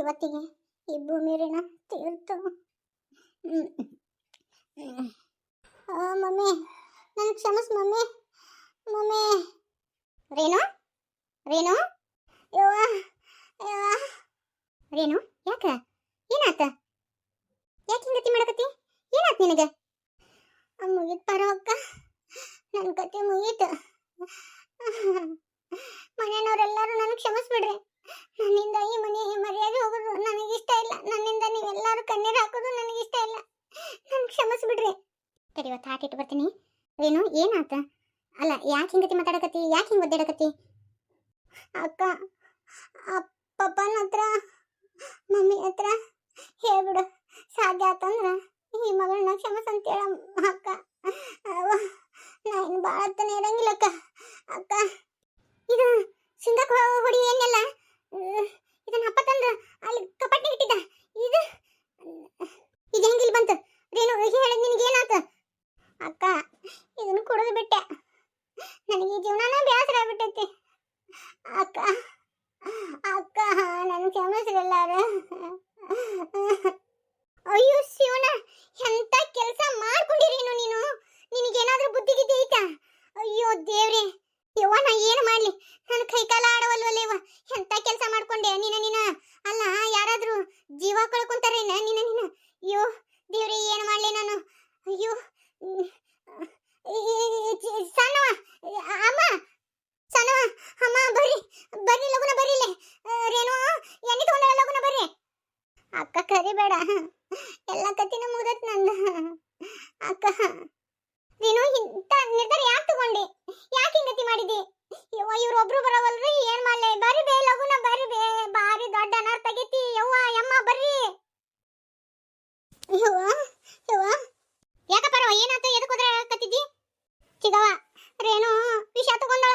ಇವತ್ತಿಗೆ ಈ ಭೂಮಿ ಋಣ ತೀರ್ತು. ಮಮ್ಮಿ ನನ್ನ ಕ್ಷಮಿಸ್ ಮಮ್ಮಿ. ಮಮ್ಮಿ. ರೇಣು? ರೇಣು? ಯವ್ವ ರೇಣು, ಯಾಕ? ಏನಾತ? ಯಾಕೆ ಹಿಂಗತಿ ಮಾಡಕತ್ತಿ? ಏನಾತ್ ನಿನಗೆ? ಮುಗಿತ್ ಪರವಕ್ಕ ನನ್ನ ಕತೆ ಮುಗೀತು. ಮನೆಯವ್ರೆಲ್ಲರೂ ನನಗೆ ಕ್ಷಮಿಸ್ಬಿಡ್ರಿ. ನನ್ನಿಂದ ಈ ಮನೆ ಮರ್ಯಾದೆ ಹೋಗೋದು ನನಗೆ ಇಷ್ಟ ಇಲ್ಲ. ನನ್ನಿಂದ ನೀವೆಲ್ಲರೂ ಕಣ್ಣೀರು ಹಾಕೋದು ನನಗೆ ಇಷ್ಟ ಇಲ್ಲ. ನನ್ಗೆ ಕ್ಷಮಿಸ್ಬಿಡ್ರಿ. ಸರಿ, ಇವತ್ತು ಹಾಕಿಟ್ಟು ಬರ್ತೀನಿ. ಏನು ಏನಾತ? ಅಲ್ಲ, ಯಾಕೆ ಹಿಂಗತಿ ಮಾತಾಡಕತ್ತಿ? ಯಾಕೆ ಹಿಂಗೆ ಒದ್ದಾಡಕತ್ತಿ? ಅಕ್ಕ ಅಪ್ಪನ ಹತ್ರ, ಮಮ್ಮಿ ಹತ್ರ ಹೇಳ್ಬಿಡು. ಸಾಧ್ಯ ಆತಂದ್ರ ಈ ಮಗಳನ್ನ ಕ್ಷಮಸ್ ಅಂತೇಳ ಅಕ್ಕ. ಅವ ನಾ ಇನ್ನು ಭಾಳ ಹತ್ತನೇ ಇರಂಗಿಲ್ಲ ಅಕ್ಕ ಅಕ್ಕ ಇದು ಸಿಂಗಕ್ ಹೊಡಿ ಏನಿಲ್ಲ ಇದನ್ನ ಅಪ್ಪ ತಂದು ಅಲ್ಲಿ ಕಪಾಟ್ನಾಗ ಇಟ್ಟಿದ್ದ ಇದು ಇದು ಹೆಂಗಿಲ್ ಬಂತು ರೇಣು ಹೇಳಿದ್ ನಿನಗೆ ಏನಾತ ಅಕ್ಕ ಇದನ್ನ ಕುಡಿದು ಬಿಟ್ಟೆ ನನಗೆ ಈ ಜೀವನನ ಬೇಸರ ಆಗ್ಬಿಟ್ಟೈತಿ ಅಕ್ಕ ಅಕ್ಕ ನನ್ನ ಕ್ಷಮಿಸ್ರಲ್ಲಾರು ಅಯ್ಯೋ ಶಿವನ ಎಂತ ಕೆಲಸ ಮಾಡ್ಕೊಂಡಿರೇನು ನೀನು ನಿನಗೇನಾದ್ರೂ ಬುದ್ಧಿ ಗಿದ್ದೆ ಐತಾ? ಅಯ್ಯೋ ದೇವ್ರೆ, ಯವ್ವ, ನಾ ಏನು ಮಾಡ್ಲಿ? ನನ್ನ ಕೈ ಕಾಲ ಆಡವಲ್ವಲ್ಲೇವ ಎಂತ ಕೆಲಸ ಮಾಡ್ಕೊಂಡೆ? ನೀನ ನೀನ? ಅಲ್ಲ, ಯಾರಾದ್ರೂ ಜೀವ ಕಳ್ಕೊಂತಾರೇನ? ನೀನ ನೀನ? ಅಯ್ಯೋ ದೇವ್ರೆ, ಏನು ಮಾಡ್ಲಿ ನಾನು? ಅಯ್ಯೋ ಸಣ್ಣವ ಅಮ್ಮ ಬರ್ರಿ ಬರ್ರಿ ಲಗುನ ಬರ್ರಿ ಇಲ್ಲಿ ಆ, ರೇಣು ಎಣ್ಣೆ ತಗೊಂಡ ಲಗುನ ಬರ್ರಿ ಅಕ್ಕ ಕರಿಬೇಡ ಎಲ್ಲ ಕತ್ತಿನ ಮುಗ್ದತ್ ನಂದು. ಅಕ್ಕ ನೀನು ಇಂಥ ನಿರ್ಧಾರ ಯಾಕೆ ತಗೊಂಡಿ ಯಾಕೆ ಹಿಂಗತಿ ಮಾಡಿದಿ ಯವ್ವ ಇವ್ರು ಒಬ್ರು ಬರವಲ್ರಿ ಏನ್ ಮಾಡ್ಲೆ ಬರ್ರಿ ಬೇ ಲಗುನ ಬರ್ರಿ ಬೇ ಬಾರಿ ದೊಡ್ಡ ಅನರ್ಥ ಆಗೈತಿ ಯವ್ವ ಯಮ್ಮ ಬರ್ರಿ ಯವ್ವ ಯವ್ವ ಯಾಕ ಪರವ ಏನಾತ ಎದಕ್ ಹೋದ್ರಾಕತ್ತಿದ್ದಿ ಚಿಗವ ರೇಣು ವಿಷ ತಗೊಂಡಳ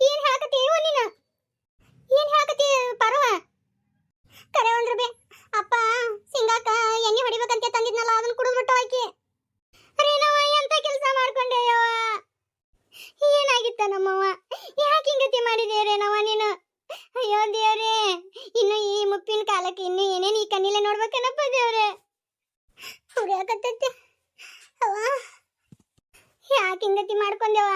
ಏನ್ ಹೇಳಕತ್ತಿ ಇವ ನೀನು ಏನ್ ಹೇಳಕತ್ತಿ ಪರವ ಕರೆ ಒಂದ್ರ ಬೇ ಅಪ್ಪ ಸಿಂಗಾಕ ಎಣ್ಣೆ ಹೊಡಿಬೇಕಂತ ತಂದಿದ್ನಲ್ಲ ಅದನ್ನ ಕುಡಿದ್ಬಿಟ್ಟು ಆಕಿ ರೇಣವ ಎಂತ ಕೆಲಸ ಮಾಡ್ಕೊಂಡೆ ಯವ್ವ ಏನಾಗಿತ್ತ ನಮ್ಮವ್ವ ಯಾಕೆ ಹಿಂಗತಿ ಮಾಡಿದೆ ರೇಣವ ನೀನು ಅಯ್ಯೋ ದೇವ್ರೇ ಇನ್ನು ಈ ಮುಪ್ಪಿನ ಕಾಲಕ್ಕೆ ಇನ್ನು ಏನೇನು ಈ ಕಣ್ಣಿಲೆ ನೋಡ್ಬೇಕೇನಪ್ಪ ದೇವ್ರೆ ಹುರಿಯಾಕತ್ತೈತಿ ಅವ್ವ ಯಾಕೆ ಹಿಂಗತಿ ಮಾಡ್ಕೊಂಡೆವ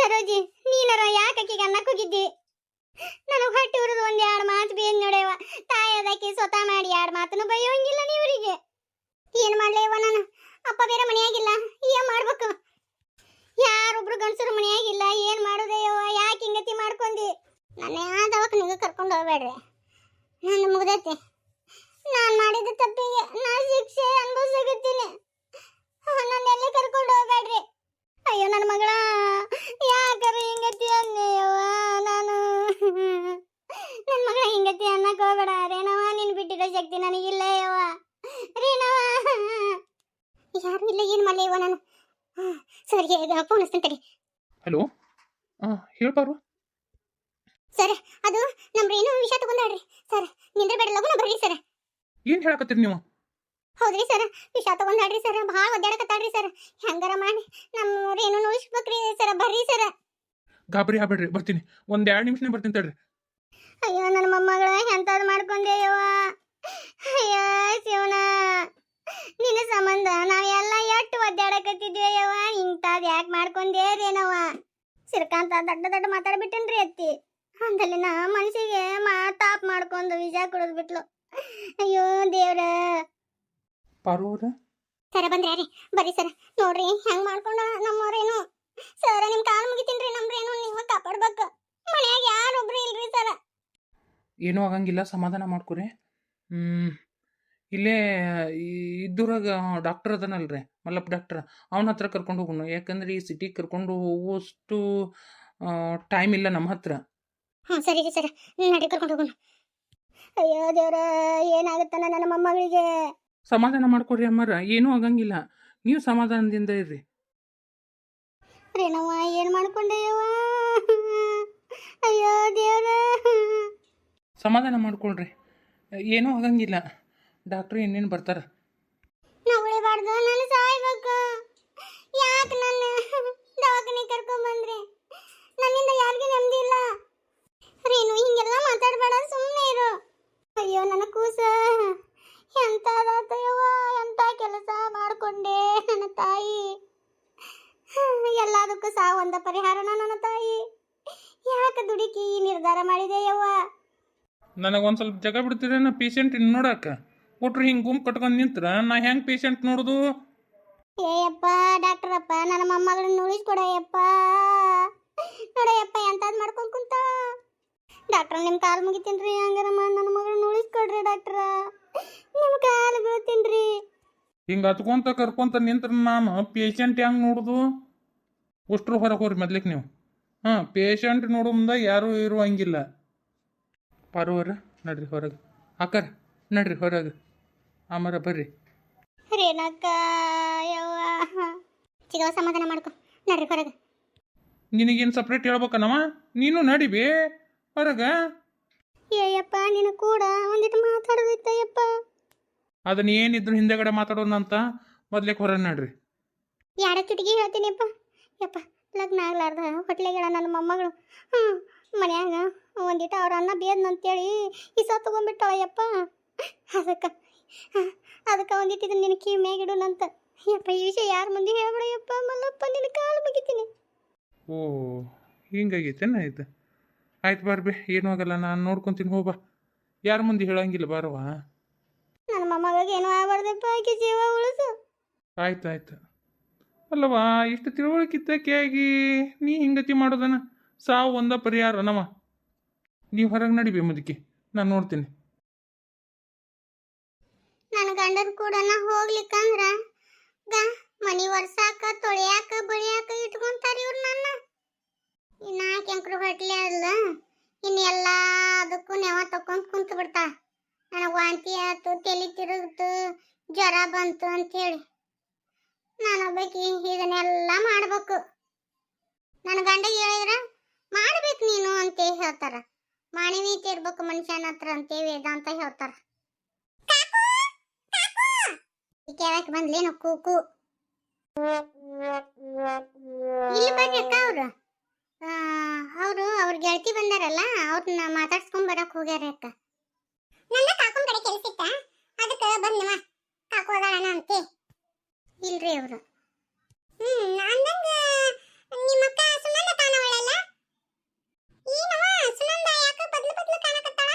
ಸರೋಜಿ, ನೀನರ ಯಾಕೆ ಆಕಿಗೆ ಕುಗಿದ್ದಿ ನನಗೆ ಹೊಟ್ಟೆ ಉರಿದು ಒಂದ್ ಎರಡು ಮಾತು ಬೇನ್ ನೋಡೇವ ತಾಯಿ ಅದಕ್ಕೆ ಸ್ವತಃ ಮಾಡಿ ಯಾರ ಮಾತನ್ನು ಬೈಯೋಂಗಿಲ್ಲ ನೀವರಿಗೆ. ಏನ್ ಮಾಡ್ಲೇವ ನಾನು? ಅಪ್ಪ ಬೇರೆ ಮನೆಯಾಗಿಲ್ಲ, ಏನ್ ಮಾಡ್ಬೇಕು? ಯಾರೊಬ್ರು ಗಂಡಸರು ಮನೆಯಾಗಿಲ್ಲ, ಏನ್ ಮಾಡೋದಯ್ಯವ್ವ ಯಾಕೆ ಹಿಂಗತಿ ಮಾಡ್ಕೊಂಡಿ ನನ್ನ ಯಾವ ದವಾಖಾನೆಗೆ ಕರ್ಕೊಂಡು ಹೋಗ್ಬೇಡ್ರಿ. ನಾನು ಮುಗ್ದೈತಿ. ನಾನು ಮಾಡಿದ ತಪ್ಪಿಗೆ ನಾನು ಶಿಕ್ಷೆ ಅನುಭವ ನನ್ನ ಎಲ್ಲಿ ಕರ್ಕೊಂಡು ಹೋಗ್ಬೇಡ್ರಿ? ಅಯ್ಯೋ ನನ್ನ ಮಗಳ. ಯಾಕರೆ ಹಿಂಗತಿ ಅಂದೆಯವ್ವ ನಾನು? ನನ್ನ ಮಗಳ ಹಿಂಗತಿ ಅನ್ನಕ್ಕೆ ಹೋಗಬೇಡ. ರೇಣವ ನೀನು ಬಿಟ್ಟಿರೋ ಶಕ್ತಿ ನನಗಿಲ್ಲ ಯವ್ವ. ರೇಣವ. ಯಾರು ಇಲ್ಲ ಏನು ಮಾಡಲಿ ಯವ್ವ ನಾನು? ಸರಿ ಫೋನ್ ಹಚ್ತೀನಿ ತಡಿ. ಹಲೋ ಹಾಂ ಹೇಳ್ಬಾರು ಸರ್ ಅದು ನಮ್ಮ ರೇಣು ವಿಷಯ ತಗೊಂಡಾಡ್ರಿ ಸರ್ ನಿಂದ್ರಬೇಡ ಲಗುನ ಬರ್ರಿ ಸರ್. ಏನು ಹೇಳಕತ್ತೀರಿ ನೀವು? ಹೌದ್ರಿ ಸರ್? ವಿಷ ತಗೊಂಡಾಡ್ರಿ ಸರ್? ಭಾಳ ಒದ್ದಾಡಕತ್ತಾಡ್ರಿ ಸರ್? ಹೆಂಗಾರ ಮಾಡಿ? ನಮ್ಮ ರೇಣು ಉಳಿಸ್ಬೇಕ್ರಿ ಸರ್? ಬರ್ರಿ ಸರ್. ಗಾಬರಿ ಆಗ್ಬೇಡ್ರಿ ಬರ್ತೀನಿ. ಒಂದ್ ಎರಡು ನಿಮಿಷನೇ ಬರ್ತೀನಿ ತಡ್ರಿ. ಅಯ್ಯೋ ನನ್ನ ಮೊಮ್ಮಗಳ ಎಂತದ್ ಮಾಡ್ಕೊಂಡೆ ಯವ್ವ ಅಯ್ಯೋ ಶಿವನ ನಿನ್ನ ಸಂಬಂಧ ನಾವೆಲ್ಲ ಎಷ್ಟು ಒದ್ದಾಡಕತ್ತಿದ್ವಿ ಯವ್ವ ಇಂಥದ್ ಯಾಕೆ ಮಾಡ್ಕೊಂಡೆ ರೇನವ್ವ ಸಿರ್ಕಾಂತ ದೊಡ್ಡ ದೊಡ್ಡ ಮಾತಾಡ್ಬಿಟ್ಟನ್ರಿ ಅತ್ತಿ. ಅಂದಲ್ಲಿನ ಮನ್ಸಿಗೆ ಮಾ ತಾಪ್ ಮಾಡ್ಕೊಂಡು ವಿಷ ಕುಡಿದ್ಬಿಟ್ಲು. ಅಯ್ಯೋ ದೇವ್ರ. ಪಾರು ಅವ್ರ ಸರ ಬಂದ್ರಿ ಬರ್ರಿ ಸರ್. ನೋಡ್ರಿ ಹೆಂಗ್ ಮಾಡ್ಕೊಂಡ ನಮ್ಮವ್ರೇನು? ಸರ ನಿಮ್ ಕಾಲ್ ಮುಗಿತೀನ್ರಿ ನಮ್ರೇನು? ನೀವ ಕಾಪಾಡ್ಬೇಕು. ಮನ್ಯಾಗ ಯಾರೊಬ್ರು ಇಲ್ರಿ ಸರ? ಏನೂ ಆಗಂಗಿಲ್ಲ ಸಮಾಧಾನ ಮಾಡ್ಕೊರಿ. ಹ್ಮ್. ಇಲ್ಲೇ ಇದ್ದೂರಾಗ ಡಾಕ್ಟರ್ ಅದನಲ್ರಿ ಮಲ್ಲಪ್ಪ ಡಾಕ್ಟರ್. ಅವನ ಹತ್ರ ಕರ್ಕೊಂಡು ಹೋಗೋಣ. ಯಾಕಂದ್ರೆ ಈ ಸಿಟಿಗೆ ಕರ್ಕೊಂಡು ಹೋಗುವಷ್ಟು ಟೈಮ್ ಇಲ್ಲ ನಮ್ಮ ಹತ್ರ. ಹ್ಞೂ ಸರಿ ಸರ್. ನಡಿ ಕರ್ಕೊಂಡು ಹೋಗೋಣ. ಅಯ್ಯೋ ದೇವ್ರ ಏನಾಗುತ್ತಾನ ನನ್ನ ಮೊಮ್ಮಗಳಿಗೆ? ಸಮಾಧಾನ ಮಾಡ್ಕೊಡ್ರಿ ಅಮ್ಮರ ಏನೂ ಆಗಂಗಿಲ್ಲ. ನೀವು ಸಮಾಧಾನದಿಂದ ಇರ್ರಿ. ರೇಣವ್ವ ಏನು ಮಾಡ್ಕೊಂಡೆಯವ್ವ ಅಯ್ಯೋ ದೇವ್ರ. ಸಮಾಧಾನ ಮಾಡ್ಕೊಳ್ರಿ. ಏನೂ ಆಗಂಗಿಲ್ಲ. ಡಾಕ್ಟ್ರು ಇನ್ನೇನು ಬರ್ತಾರೆ? ನಾ ಉಳಿಬಾರ್ದು ನಾನು ಸಾಯ್ಬೇಕು. ಯಾಕೆ ನನ್ನ ದವಾಖಾನೆ ಕರ್ಕೊಂಬಂದ್ರಿ ನನ್ನಿಂದ ಯಾರಿಗೂ ನೆಮ್ಮದಿ ಇಲ್ಲ. ರೇಣು ಹಿಂಗೆಲ್ಲ ಮಾತಾಡಬೇಡ ಸುಮ್ಮನೆ ಇರು. ಮಾಡ್ಕೊಂಡೆ ನನ್ನ ತಾಯಿ? ಎಲ್ಲದಕ್ಕೂ ಒಂದ ಪರಿಹಾರನ ನನ್ನ ತಾಯಿ. ಯಾಕೆ ದುಡುಕಿ ಈ ನಿರ್ಧಾರ ಮಾಡಿದೆ ಯವ್ವ ನನಗೊಂದು ಸ್ವಲ್ಪ ಜಾಗ ಬಿಡ್ತೀರೇನ ಪೇಷಂಟ್ ನೋಡಕ್ಕೆ ಒಟ್ರು ಹಿಂಗೆ ಗುಂಪು ಕಟ್ಕೊಂಡು ನಿಂತ್ರ ನಾ ಹೆಂಗೆ ಪೇಷಂಟ್ ನೋಡುದು? ಏಯಪ್ಪ ಡಾಕ್ಟರಪ್ಪ ನನ್ನ ಮೊಮ್ಮಗಳನ್ನ ಉಳಿಸ್ಕೊಡಯ್ಯಪ್ಪ ನೋಡಯ್ಯಪ್ಪ ಎಂತಾದ್ ಮಾಡ್ಕೊಂಡ್ ಕುಂತ? ಡಾಕ್ಟರ್ ನಿಮ್ಮ ಕಾಲು ಮುಗಿತೀನಿ ಹಂಗಾರ ಮಾಡಿ ನನ್ನ ಮಗಳನ್ನ ಉಳಿಸ್ಕೊಡ್ರಿ ಡಾಕ್ಟ್ರ ನಿಮ್ಮ ಕಾಲು ಬೀಳ್ತೀನ್ರಿ. ಹಿಂಗೆ ಹತ್ಕೊಂತ ಕರ್ಕೊಂತ ನಿಂತ್ರ ನಾನು ಪೇಷಂಟ್ ಹೆಂಗ್ ನೋಡುದು? ಉಷ್ಟ್ರು ಹೊರಗೆ ಹೋಗ್ರಿ ಮೊದ್ಲಿಕ್ ನೀವು. ಹಾ ಪೇಷಂಟ್ ನೋಡೋ ಮುಂದೆ ಯಾರೂ ಇರುವಂಗಿಲ್ಲ. ಪರವರ ನಡ್ರಿ ಹೊರಗೆ. ಅಕ್ಕರ ನಡ್ರಿ ಹೊರಗೆ. ಆಮರ ಬರ್ರಿ. ರೇಣಕ್ಕ ಯವ್ವ. ಚಿಗವ ಸಮಾಧಾನ ಮಾಡ್ಕೊ. ನಡ್ರಿ ಹೊರಗೆ. ನಿನಗೇನು ಸಪ್ರೇಟ್ ಹೇಳ್ಬೇಕನವ ನೀನು ನಡಿಬಿ. ಹೊರಗೆ. ಏಯಪ್ಪ ನಿನ್ನ ಕೂಡ ಒಂದಿಟ್ಟು ಮಾತಾಡೋದಿತ್ತಯ್ಯಪ್ಪ ಅದನ್ನ ಏನಿದ್ರು ಹಿಂದೆಗಡೆ ಮಾತಾಡೋಣ ಅಂತ ಮೊದ್ಲೇ ಹೊರ ನಡ್ರಿ. ಯಾರ ಕಿಟಕಿ ಹೇಳ್ತೀನಿಪ್ಪ ಯಪ್ಪ ಲಗ್ನ ಆಗ್ಲಾರ್ದ ಹೊಟ್ಲೆಗಳ ನನ್ನ ಮೊಮ್ಮಗಳು. ಹ್ಞೂ ಮನ್ಯಾಗ ಒಂದಿಟ ಅವ್ರ ಅನ್ನ ಬೇದ್ನ ಅಂತೇಳಿ ಈ ಯಪ್ಪ ಅದಕ್ಕೆ ಅದಕ್ಕೆ ಒಂದಿಟ್ಟು ಇದನ್ನ ನಿನ್ನ ಕಿವಿ ಮೇಗಿಡುನಂತ ಯಪ್ಪ ಈ ವಿಷಯ ಯಾರ ಮುಂದೆ ಹೇಳ್ಬಿಡಯ್ಯಪ್ಪ ಮಲ್ಲಪ್ಪ ನಿನ್ನ ಕಾಲು ಮುಗಿತೀನಿ. ಓ ಹಿಂಗಾಗೈತೇನ ಆಯ್ತು? ಆಯ್ತು ಬರ್ಬಿ ಏನೂ ಆಗಲ್ಲ ನಾನು ನೋಡ್ಕೊಂತೀನಿ ಹೋಗ್ಬಾ ಯಾರ ಮುಂದೆ ಹೇಳಂಗಿಲ್ಲ ಬಾರವಾ ನನ್ನ ಮೊಮ್ಮಗಳಿಗೆ ಏನೂ ಆಗಬಾರ್ದಪ್ಪ ಆಕೆ ಜೀವ ಉಳಿಸು. ಆಯ್ತು ಆಯ್ತು. ಅಲ್ಲವಾ ಇಷ್ಟು ತಿಳುವಳಿಕಿದ್ದಕ್ಕೆ ಆಗಿ ನೀ ಹಿಂಗತಿ ಮಾಡೋದನ? ಸಾವು ಒಂದ ಪರಿಹಾರ ನಮ್ಮ ನೀವು ಹೊರಗೆ ನಡಿಬಿ ಮುದುಕಿ ನಾನು ನೋಡ್ತೀನಿ. ನನ್ನ ಗಂಡನ ಕೂಡ ಹೋಗ್ಲಿಕ್ಕಂದ್ರ ಗ ಮನಿ ಒರ್ಸಾಕ ತೊಳ್ಯಾಕ ಬಳಿಯಾಕ ಇಟ್ಕೊಂತಾರ ಇವ್ರು ನನ್ನ ಇನ್ನ ಕೆಂಕ್ರು ಹೊಟ್ಲೆ ಅಲ್ಲ ಇನ್ನು ಎಲ್ಲ ಅದಕ್ಕೂ ನೆವ ತಕೊಂಡ್ ಕುಂತು ಬಿಡ್ತಾ ನನಗೆ ವಾಂತಿ ಆಯ್ತು ತಲೆ ತಿರುಗ್ತು ಜ್ವರ ಬಂತು ಅಂತೇಳಿ. ನಾನು ಬೇಕಿ ಇದನ್ನೆಲ್ಲ ಮಾಡ್ಬೇಕು. ನನ್ನ ಗಂಡಗೆ ಹೇಳಿದ್ರ, ಮಾಡ್ಬೇಕು ನೀನು ಅಂತ ಹೇಳ್ತಾರ. ಮಾನವೀಯತೆ ಇರ್ಬೇಕು ಮನುಷ್ಯನ ಹತ್ರ ಅಂತ ವೇದಾಂತ ಹೇಳ್ತಾರ. ಕೇಳಕ್ ಬಂದ್ಲೇನು ಕೂಕು? ಇಲ್ಲಿ ಬರ್ರಿ ಅಕ್ಕ ಅವ್ರು. ಅವರು, ಅವ್ರ ಗೆಳತಿ ಬಂದಾರಲ್ಲ ಅವ್ರನ್ನ ಮಾತಾಡ್ಸ್ಕೊಂಡ್ ಬರಕ್ ಹೋಗ್ಯಾರ ಅಕ್ಕ ನನ್ನ ಕಾಕೊಂಡ್ ಕಡೆ ಕೆಲಸ ಇತ್ತ ಅದಕ್ಕೆ ಬಂದವ ಕಾಕು ಅದಾಳಣ ಅಂತೆ ಇಲ್ರಿ ಅವರು. ಹ್ಮ್ ಅಂದಂಗ ನಿಮ್ಮ ಅಕ್ಕ ಸುನಂದ ಕಾಣವಳಲ್ಲ ಏನವ ಸುನಂದ ಯಾಕ ಬದ್ಲು ಬದ್ಲು ಕಾಣಕತ್ತಾಳ?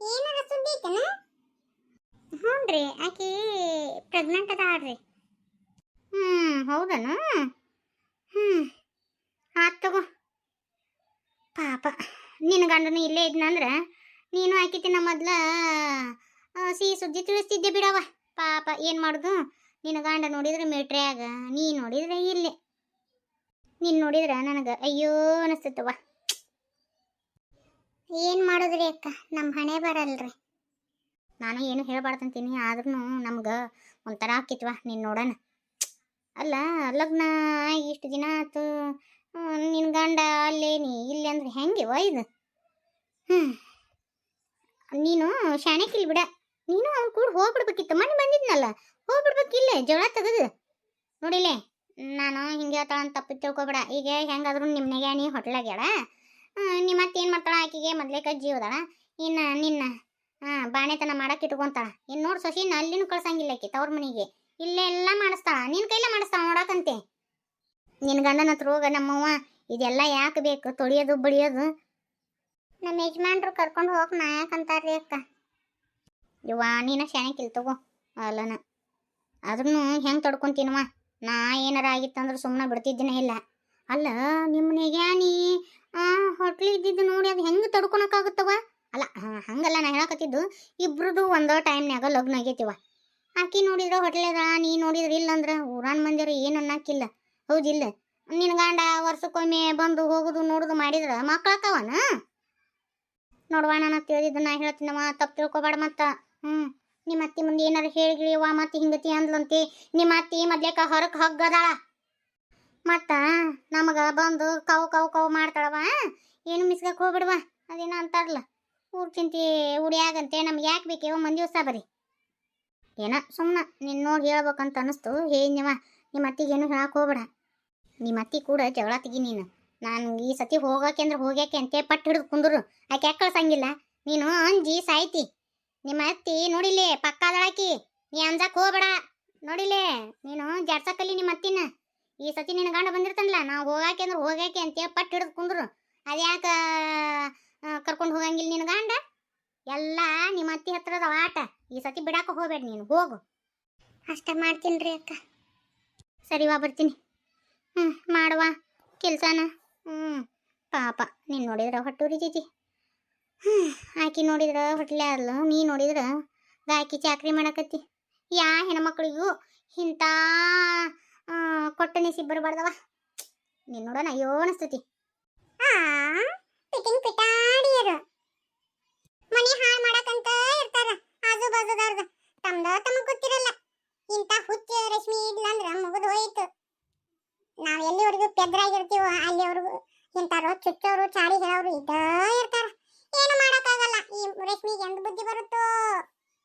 ಏನಾರ ಸುದ್ದಿ ಐತನ? ಹ್ಞೂನ್ರಿ ಆಕಿ ಪ್ರೆಗ್ನೆಂಟ್ ಅದಾಳ್ರಿ ಹ್ಮ್ ಹೌದನ? ಹ್ಮ್ ಆತ್ ತಗೋ. ಪಾಪ ನಿನ್ನ ಗಂಡನು ಇಲ್ಲೇ ಇದ್ನಂದ್ರೆ ನೀನು ಆಕಿತಿನ ಮೊದ್ಲ ಸಿಹಿ ಸುದ್ದಿ ತಿಳಿಸ್ತಿದ್ದೆ ಬಿಡವ ಪಾಪ ಏನು ಮಾಡೋದು? ನಿನ್ನ ಗಂಡ ನೋಡಿದ್ರೆ ಮಿಲ್ಟ್ರಿಯಾಗ ನೀ ನೋಡಿದ್ರೆ ಇಲ್ಲಿ. ನೀನು ನೋಡಿದ್ರೆ ನನಗೆ ಅಯ್ಯೋ ಅನಿಸ್ತೈತವ ಏನು ಮಾಡೋದ್ರಿ ಅಕ್ಕ? ನಮ್ಮ ಹಣೆ ಬರಲ್ರಿ. ನಾನು ಏನು ಹೇಳ್ಬಾರ್ದಂತೀನಿ ಆದ್ರೂ ನಮ್ಗೆ ಒಂಥರ ಆಕಿತ್ವ ನೀನು ನೋಡೋಣ ಅಲ್ಲ, ಲಗ್ನ ಇಷ್ಟು ದಿನ ಆಯ್ತು ನಿನ್ನ ಗಂಡ ಅಲ್ಲೇ, ನೀ ಇಲ್ಲಿ ಅಂದ್ರೆ ಹೆಂಗೆ ಇದು? ಹ್ಞೂ ನೀನು ಶಾಣಕ್ಕಿಲ್ ಬಿಡ ನೀನು ಅವ್ನು ಕೂಡ ಹೋಗ್ಬಿಡ್ಬೇಕಿತ್ತು. ಮನೆ ಬಂದಿದ್ನಲ್ಲ ಹೋಗ್ಬಿಡ್ಬೇಕಿಲ್ಲ, ಜೋಳ ತೆಗೆದು. ನೋಡಿಲೆ ನಾನು ಹಿಂಗೆ ಹೇಳ್ತಾಳ ತಪ್ಪು ತಿಳ್ಕೊಬೇಡ. ಈಗ ಹೆಂಗಾದ್ರೂ ನಿಮ್ಮನೆಗೆ ನೀ ಹೊಟ್ಲಾಗ್ಯಾಳ ನಿಮ್ಮ ಮತ್ತೆ ಏನು ಮಾಡ್ತಾಳ? ಆಕಿಗೆ ಮೊದ್ಲೇಕ ಜೀವದಾಳ ಇನ್ನು ನಿನ್ನ ಹಾಂ ಬಾಣೆತನ ಮಾಡಕ್ಕೆ ಇಟ್ಕೊಂತಾಳ. ಇನ್ನು ನೋಡಿ ನಾ ಅಲ್ಲಿನೂ ಕಳ್ಸಂಗಿಲ್ಲ ಆಕಿ ತವ್ರ ಮನೆಗೆ. ಇಲ್ಲೇ ಎಲ್ಲ ಮಾಡಿಸ್ತಾಳ. ನಿನ್ನ ಕೈಲೇ ಮಾಡಿಸ್ತಾಳ ನೋಡಕಂತೆ. ನಿನ್ನ ಗಂಡನ ಹತ್ರ ಹೋಗ ನಮ್ಮವ್ವ, ಇದೆಲ್ಲ ಯಾಕೆ ಬೇಕು? ತೊಳಿಯೋದು, ಬಡಿಯೋದು. ನಮ್ಮ ಯಜಮಾನ್ರು ಕರ್ಕೊಂಡು ಹೋಗಕ್ ನಾ ಯಾಕಂತಾರ್ರಿ ಅಕ್ಕ. ಇವ್ವ ನೀನ ಕಿಲ್ ತಗೋ, ಅಲ್ಲನ. ಆದ್ರೂ ಹೆಂಗೆ ತಡ್ಕೊಂತೀನವ? ನಾ ಏನಾರ ಆಗಿತ್ತಂದ್ರೆ ಸುಮ್ಮನೆ ಬಿಡ್ತಿದ್ದೀನ ಇಲ್ಲ. ಅಲ್ಲ ನಿಮ್ಮ ನೆಗ್ಯಾನಿ ಹೋಟ್ಲಿ ಇದ್ದಿದ್ದು ನೋಡಿ ಅದು ಹೆಂಗೆ ತಡ್ಕೊಳಕ್ಕಾಗುತ್ತವ? ಅಲ್ಲ ಹಂಗಲ್ಲ, ನಾ ಹೇಳಕತ್ತಿದ್ದು ಇಬ್ರದ್ದು ಒಂದೋ ಟೈಮ್ನ್ಯಾಗ ಲಗ್ನ ಆಗೈತಿವ. ಆಕಿ ನೋಡಿದ್ರೆ ಹೋಟ್ಲೇದ ನೀ ನೋಡಿದ್ರೆ ಇಲ್ಲಂದ್ರೆ ಊರಾನ್ ಮಂದಿರ ಏನು ಅನ್ನಕ್ಕಿಲ್ಲ ಹೌದಿಲ್ಲ ನಿನ್ ಗಂಡ ವರ್ಷಕ್ಕೊಮ್ಮೆ ಬಂದು ಹೋಗುದು ನೋಡುದು ಮಾಡಿದ್ರೆ ಮಕ್ಕಳಕ್ಕವನ ನೋಡುವ ನಾನು ತಿಳಿದಿದ್ದು ನಾ ಹೇಳ್ತೀನವ, ತಪ್ಪು ತಿಳ್ಕೊಬೇಡ ಮತ್ತ. ಹ್ಞೂ ನಿಮ್ಮ ಅತ್ತಿ ಮುಂದೆ ಏನಾರು ವಾ ಮತ್ತೆ ಹಿಂಗತಿ ಅಂದ್ಲಂತಿ. ನಿಮ್ಮ ಅತ್ತಿ ಮೊದ್ಲೇಕ ಹೊರಗೆ ಹಗ್ಗದಾಳ. ಮತ್ತ ನಮಗ ಬಂದು ಕವು ಕವು ಕವು ಮಾಡ್ತಾಳವ ಏನು ಮಿಸ್ಗಕ್ಕೆ ಹೋಗ್ಬಿಡ್ವ? ಅದೇನ ಅಂತಾರಲ್ಲ. ಊರ್ ಚಿಂತಿ ಉಡಿಯಾಗಂತೆ ನಮ್ಗೆ ಯಾಕೆ ಬೇಕೇವ ಮಂದಿ ದಿವಸ ಬರಿ. ಏನ ಸುಮ್ಮನೆ ನಿನ್ನ ನೋಡಿ ಹೇಳ್ಬೇಕಂತ ಅನಿಸ್ತು. ಹೇಳಿದ್ನವ ನಿಮ್ಮ ಅತ್ತಿಗೇನು ಹೇಳಕ್ಕೆ ಹೋಗ್ಬೇಡ. ನಿಮ್ಮ ಅತ್ತಿ ಕೂಡ ಜಗಳ ತೆಗಿ ನೀನು. ನಾನು ಈ ಸತಿ ಹೋಗಕ್ಕೆ ಅಂದ್ರೆ ಹೋಗ್ಯಾಕೆ ಅಂತ ಪಟ್ಟು ಹಿಡಿದು ಕುಂದ್ರು. ಆಕೆ ಯಾಕೆ ಕಳ್ಸಂಗಿಲ್ಲ? ನೀನು ಅಂಜಿ ಸಾಯ್ತಿ. ನಿಮ್ಮ ಅತ್ತಿ ನೋಡಿಲಿ ಪಕ್ಕ ಅದಳಾಕಿ ನೀ ಅಂಜಕ್ ಹೋಗ್ಬೇಡ. ನೋಡಿಲೇ ನೀನು ಜಾಡ್ಸಕ್ಕಲ್ಲಿ ನಿಮ್ಮ ಅತ್ತಿನ. ಈ ಸತಿ ನಿನ್ನ ಗಂಡ ಬಂದಿರ್ತಾನಲ್ಲ, ನಾವು ಹೋಗಾಕೆ ಅಂದ್ರೆ ಹೋಗಾಕೆ ಅಂತ ಪಟ್ಟು ಹಿಡಿದು ಕುಂದ್ರು. ಅದ್ಯಾಕ ಕರ್ಕೊಂಡು ಹೋಗಂಗಿಲ್ಲ ನಿನ್ನ ಗಂಡ? ಎಲ್ಲ ನಿಮ್ಮ ಅತ್ತಿ ಹತ್ರದ ಆಟ. ಈ ಸತಿ ಬಿಡಾಕ ಹೋಗ್ಬೇಡ ನೀನು, ಹೋಗು. ಅಷ್ಟೇ ಮಾಡ್ತೀನಿ ರೀ ಅಕ್ಕ ಸರಿವಾ ಬರ್ತೀನಿ. ಹ್ಞೂ ಮಾಡುವ ಕೆಲಸನ. ಹ್ಞೂ ಪಾಪ. ನೀನು ನೋಡಿದ್ರೆ ಹೊಟ್ಟೂರಿ ಹ್ಞೂ ಆಕಿ ನೋಡಿದ್ರೆ ಹೊಟ್ಲೆ ಅಲ್ಲ ನೀ ನೋಡಿದ್ರೆ? ಗಾಯಕಿ ಚಾಕ್ರಿ ಮಾಡಕತ್ತಿ. ಯಾ ಹೆಣ್ಮಕ್ಳಿಗೂ ಇಂಥ ಕೊಟ್ಟನೆ ಸಿಬ್ಬರಬಾರ್ದವ ನೀನು ನೋಡೋಣ ಅಯ್ಯೋ ಅನಿಸ್ತತಿ. ಪಿಟಿಂಗ್ ಪಿಟಾಡಿಯರು. ಮನೆ ಹಾಳು ಮಾಡಕಂತ ಇರ್ತಾರ, ಆಜು ಬಾಜುದಾರ್ದ ತಮ್ದ ತಮಗ್ ಗೊತ್ತಿರಲ್ಲ. ಇಂಥ ಹುಚ್ಚ ರಶ್ಮಿ ಇಲ್ಲ ಅಂದ್ರ ಮುಗಿದು ಹೋಯ್ತು. ನಾವ್ ಎಲ್ಲಿವರೆಗೂ ಪೆದ್ರಾಗಿರ್ತೀವೋ, ಅಲ್ಲಿವರೆಗೂ ಇಂಥವ್ರು ಚುಚ್ಚೋರು, ಚಾಡಿ ಹೇಳೋರು ಇದ್ದ